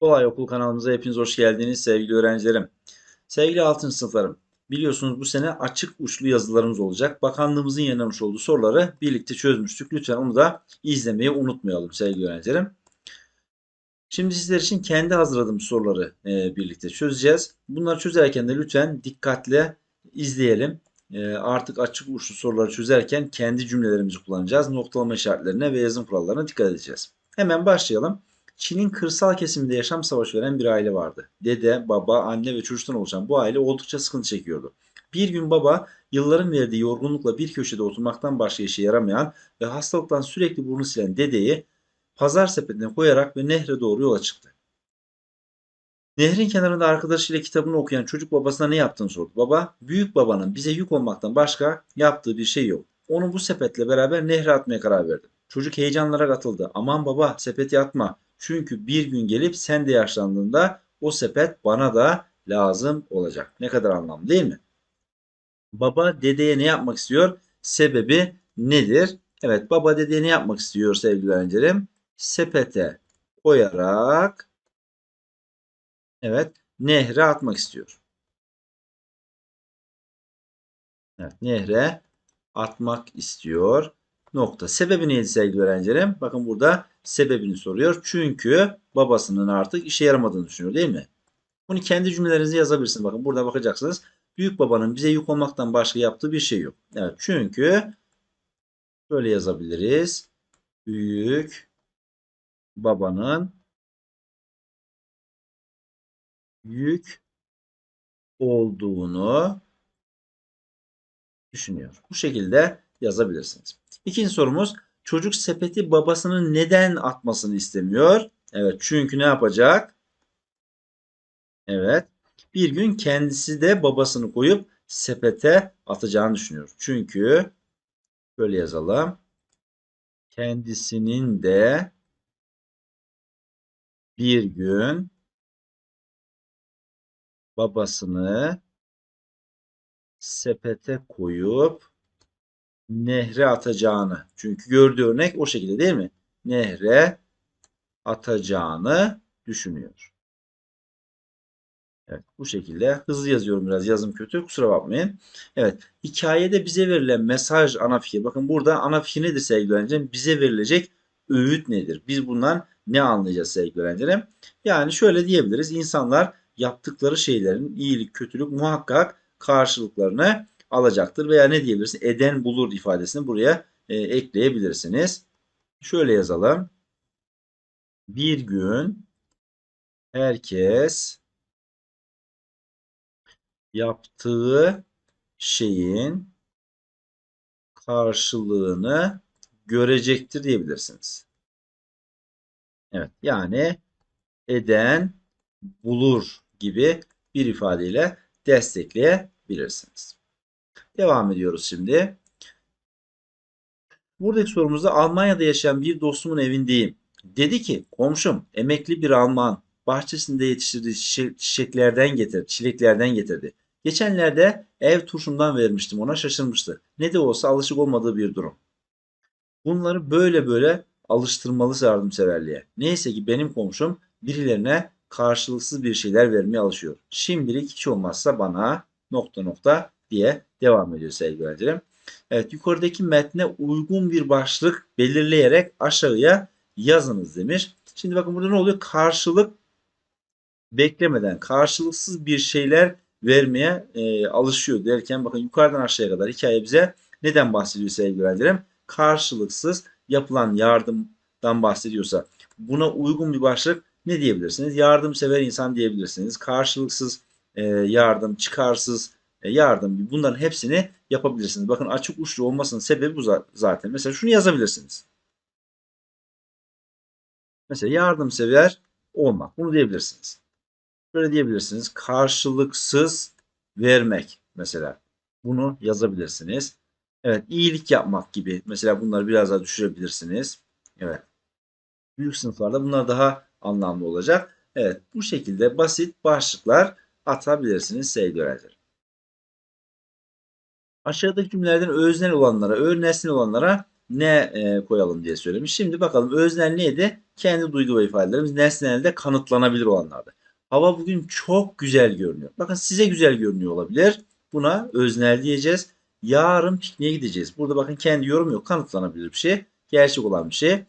Kolay Okul kanalımıza hepiniz hoş geldiniz sevgili öğrencilerim. Sevgili 6. sınıflarım, biliyorsunuz bu sene açık uçlu yazılarımız olacak. Bakanlığımızın yayınlamış olduğu soruları birlikte çözmüştük. Lütfen onu da izlemeyi unutmayalım sevgili öğrencilerim. Şimdi sizler için kendi hazırladığım soruları e, birlikte çözeceğiz. Bunları çözerken de lütfen dikkatle izleyelim. E, artık açık uçlu soruları çözerken kendi cümlelerimizi kullanacağız. Noktalama işaretlerine ve yazım kurallarına dikkat edeceğiz. Hemen başlayalım. Çin'in kırsal kesiminde yaşam savaşı veren bir aile vardı. Dede, baba, anne ve çocuktan oluşan bu aile oldukça sıkıntı çekiyordu. Bir gün baba yılların verdiği yorgunlukla bir köşede oturmaktan başka işe yaramayan ve hastalıktan sürekli burnu silen dedeyi pazar sepetine koyarak ve nehre doğru yola çıktı. Nehrin kenarında arkadaşıyla kitabını okuyan çocuk babasına ne yaptığını sordu. Baba, büyük babanın bize yük olmaktan başka yaptığı bir şey yok. Onu bu sepetle beraber nehre atmaya karar verdi. Çocuk heyecanlara katıldı. Aman baba sepeti atma. Çünkü bir gün gelip sen de yaşlandığında o sepet bana da lazım olacak. Ne kadar anlamlı değil mi? Baba dedeye ne yapmak istiyor? Sebebi nedir? Evet baba dedeye ne yapmak istiyor sevgili öğrencilerim? Sepete koyarak evet nehre atmak istiyor. Evet nehre atmak istiyor. Nokta. Sebebi neydi sevgili öğrencilerim? Bakın burada sebebini soruyor. Çünkü babasının artık işe yaramadığını düşünüyor değil mi? Bunu kendi cümlelerinize yazabilirsiniz. Bakın burada bakacaksınız. Büyük babanın bize yük olmaktan başka yaptığı bir şey yok. Evet çünkü şöyle yazabiliriz. Büyük babanın yük olduğunu düşünüyor. Bu şekilde yazabilirsiniz. İkinci sorumuz çocuk sepeti babasının neden atmasını istemiyor? Evet çünkü ne yapacak? Evet bir gün kendisi de babasını koyup sepete atacağını düşünüyor. Çünkü böyle yazalım. Kendisinin de bir gün babasını sepete koyup nehre atacağını. Çünkü gördüğü örnek o şekilde değil mi? Nehre atacağını düşünüyor. Evet bu şekilde hızlı yazıyorum biraz yazım kötü kusura bakmayın. Evet hikayede bize verilen mesaj ana fikir. Bakın burada ana fikir nedir sevgili öğrencilerim? Bize verilecek öğüt nedir? Biz bundan ne anlayacağız sevgili öğrencilerim? Yani şöyle diyebiliriz. İnsanlar yaptıkları şeylerin iyilik kötülük muhakkak karşılıklarını alacaktır. Veya ne diyebilirsin? Eden bulur ifadesini buraya e, ekleyebilirsiniz. Şöyle yazalım. Bir gün herkes yaptığı şeyin karşılığını görecektir diyebilirsiniz. Evet yani eden bulur gibi bir ifadeyle destekleyebilirsiniz. Devam ediyoruz şimdi. Buradaki sorumuzda Almanya'da yaşayan bir dostumun evindeyim. Dedi ki komşum emekli bir Alman bahçesinde yetiştirdiği çiçeklerden getirdi, çileklerden getirdi. Geçenlerde ev turşumdan vermiştim ona şaşırmıştı. Ne de olsa alışık olmadığı bir durum. Bunları böyle böyle alıştırmalı yardımseverliğe. Neyse ki benim komşum birilerine karşılıksız bir şeyler vermeye alışıyor. Şimdilik hiç olmazsa bana nokta nokta diye devam ediyor sevgili öğrencilerim. Evet yukarıdaki metne uygun bir başlık belirleyerek aşağıya yazınız demiş. Şimdi bakın burada ne oluyor? Karşılık beklemeden karşılıksız bir şeyler vermeye e, alışıyor derken bakın yukarıdan aşağıya kadar hikaye bize neden bahsediyor sevgili öğrencilerim? Karşılıksız yapılan yardımdan bahsediyorsa buna uygun bir başlık ne diyebilirsiniz? Yardımsever insan diyebilirsiniz. Karşılıksız e, yardım, çıkarsız e, yardım bunların hepsini yapabilirsiniz. Bakın açık uçlu olmasının sebebi bu zaten. Mesela şunu yazabilirsiniz. Mesela yardımsever olmak. Bunu diyebilirsiniz. Böyle diyebilirsiniz. Karşılıksız vermek mesela. Bunu yazabilirsiniz. Evet iyilik yapmak gibi. Mesela bunları biraz daha düşürebilirsiniz. Evet. Büyük sınıflarda bunlar daha anlamlı olacak. Evet bu şekilde basit başlıklar atabilirsiniz sevgili öğrenciler. Aşağıdaki cümlelerden öznel olanlara, öğrnesel olanlara ne e, koyalım diye söylemiş. Şimdi bakalım öznel neydi? Kendi duygu ve ifadelerimiz nesnelde kanıtlanabilir olanlardı. Hava bugün çok güzel görünüyor. Bakın size güzel görünüyor olabilir. Buna öznel diyeceğiz. Yarın pikniğe gideceğiz. Burada bakın kendi yorum yok. Kanıtlanabilir bir şey. Gerçek olan bir şey.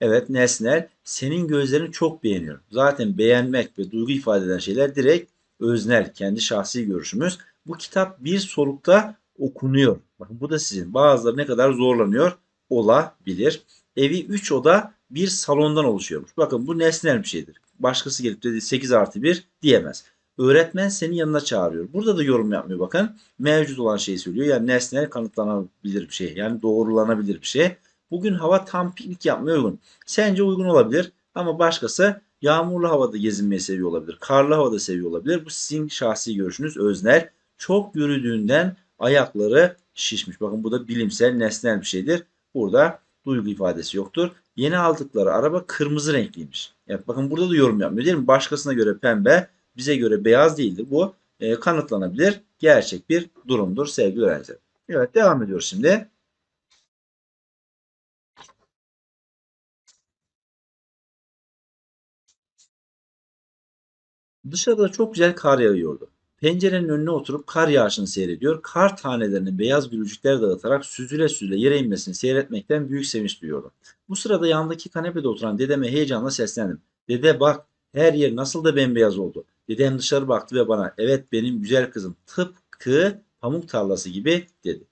Evet nesnel. Senin gözlerini çok beğeniyorum. Zaten beğenmek ve duygu ifade eden şeyler direkt öznel. Kendi şahsi görüşümüz. Bu kitap bir solukta okunuyor. Bakın bu da sizin. Bazıları ne kadar zorlanıyor olabilir. Evi 3 oda bir salondan oluşuyormuş. Bakın bu nesnel bir şeydir. Başkası gelip de 8 artı 1 diyemez. Öğretmen seni yanına çağırıyor. Burada da yorum yapmıyor bakın. Mevcut olan şeyi söylüyor. Yani nesnel kanıtlanabilir bir şey. Yani doğrulanabilir bir şey. Bugün hava tam piknik yapmaya uygun. Sence uygun olabilir ama başkası yağmurlu havada gezinmeyi seviyor olabilir. Karlı havada seviyor olabilir. Bu sizin şahsi görüşünüz öznel. Çok yürüdüğünden ayakları şişmiş. Bakın bu da bilimsel nesnel bir şeydir. Burada duygu ifadesi yoktur. Yeni aldıkları araba kırmızı renkliymiş. Evet bakın burada da yorum yapmıyor değil mi? Başkasına göre pembe, bize göre beyaz değildir. Bu e, kanıtlanabilir, gerçek bir durumdur sevgili öğrenciler. Evet devam ediyoruz şimdi. Dışarıda çok güzel kar yağıyordu. Pencerenin önüne oturup kar yağışını seyrediyor. Kar tanelerini beyaz gülücükler dağıtarak süzüle süzüle yere inmesini seyretmekten büyük sevinç duyuyordum. Bu sırada yandaki kanepede oturan dedeme heyecanla seslendim. Dede bak her yer nasıl da bembeyaz oldu. Dedem dışarı baktı ve bana evet benim güzel kızım tıpkı pamuk tarlası gibi dedi.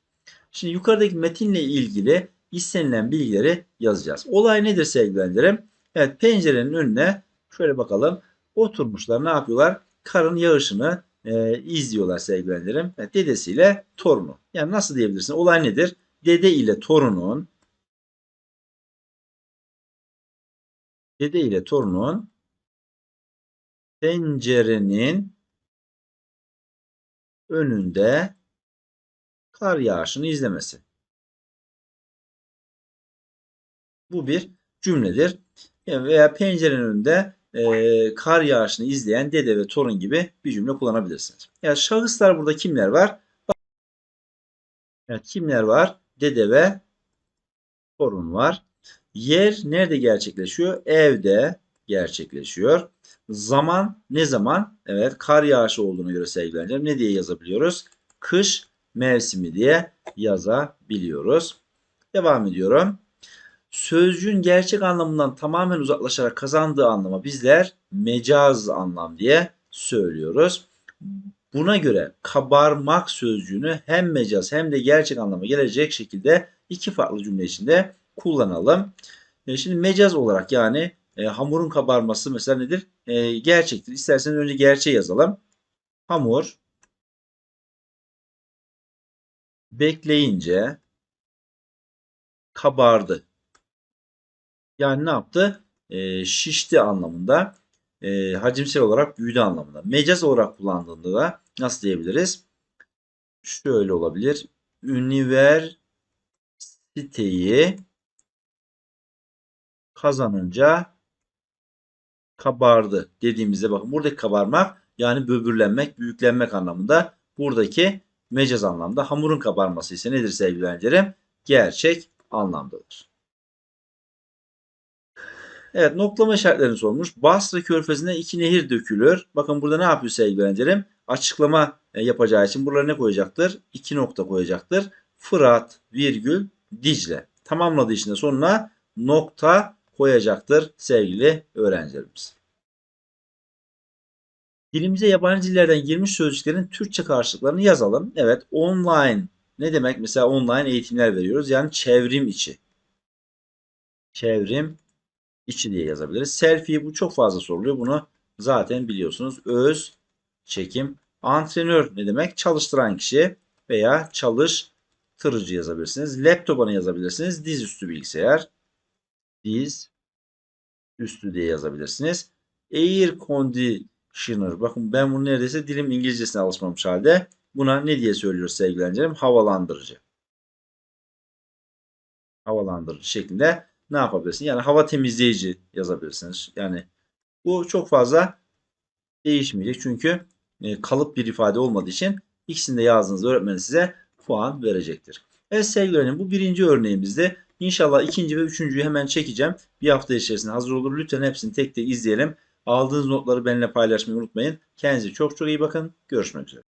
Şimdi yukarıdaki metinle ilgili istenilen bilgileri yazacağız. Olay nedir sevgili öğrencilerim? Evet pencerenin önüne şöyle bakalım oturmuşlar ne yapıyorlar? Karın yağışını e, izliyorlar sevgili öğrencilerim. Evet, dedesiyle torunu. Yani nasıl diyebilirsin? Olay nedir? Dede ile torunun dede ile torunun pencerenin önünde kar yağışını izlemesi. Bu bir cümledir. Yani veya pencerenin önünde e, kar yağışını izleyen dede ve torun gibi bir cümle kullanabilirsiniz. Yani şahıslar burada kimler var? Evet, kimler var? Dede ve torun var. Yer nerede gerçekleşiyor? Evde gerçekleşiyor. Zaman ne zaman? Evet kar yağışı olduğuna göre sevgili öğrencilerim ne diye yazabiliyoruz? Kış mevsimi diye yazabiliyoruz. Devam ediyorum. Sözcüğün gerçek anlamından tamamen uzaklaşarak kazandığı anlama bizler mecaz anlam diye söylüyoruz. Buna göre kabarmak sözcüğünü hem mecaz hem de gerçek anlama gelecek şekilde iki farklı cümle içinde kullanalım. E, şimdi mecaz olarak yani e, hamurun kabarması mesela nedir? E, gerçektir. İsterseniz önce gerçeği yazalım. Hamur bekleyince kabardı. Yani ne yaptı? E, şişti anlamında. E, hacimsel olarak büyüdü anlamında. Mecaz olarak kullandığında da nasıl diyebiliriz? Şöyle olabilir. Üniversiteyi kazanınca kabardı dediğimizde bakın buradaki kabarmak yani böbürlenmek, büyüklenmek anlamında. Buradaki mecaz anlamda hamurun kabarması ise nedir sevgili öğrencilerim? Gerçek anlamdadır. Evet noklama işaretlerini sormuş. Basra körfezine iki nehir dökülür. Bakın burada ne yapıyor sevgili öğrencilerim? Açıklama e, yapacağı için buralara ne koyacaktır? İki nokta koyacaktır. Fırat, virgül, Dicle. Tamamladığı için de sonuna nokta koyacaktır sevgili öğrencilerimiz. Dilimize yabancı dillerden girmiş sözcüklerin Türkçe karşılıklarını yazalım. Evet online ne demek? Mesela online eğitimler veriyoruz. Yani çevrim içi. Çevrim içi diye yazabiliriz. Selfie bu çok fazla soruluyor. Bunu zaten biliyorsunuz. Öz çekim. Antrenör ne demek? Çalıştıran kişi veya çalıştırıcı yazabilirsiniz. Laptop'a yazabilirsiniz. Dizüstü bilgisayar. Diz üstü diye yazabilirsiniz. Air conditioner. Bakın ben bunu neredeyse dilim İngilizcesine alışmamış halde. Buna ne diye söylüyoruz sevgili? Havalandırıcı. Havalandırıcı şeklinde ne yapabilirsin? Yani hava temizleyici yazabilirsiniz. Yani bu çok fazla değişmeyecek. Çünkü e, kalıp bir ifade olmadığı için ikisini de yazdığınızda öğretmen size puan verecektir. Evet sevgili öğrenim bu birinci örneğimizde İnşallah ikinci ve üçüncüyü hemen çekeceğim. Bir hafta içerisinde hazır olur. Lütfen hepsini tek tek izleyelim. Aldığınız notları benimle paylaşmayı unutmayın. Kendinize çok çok iyi bakın. Görüşmek üzere.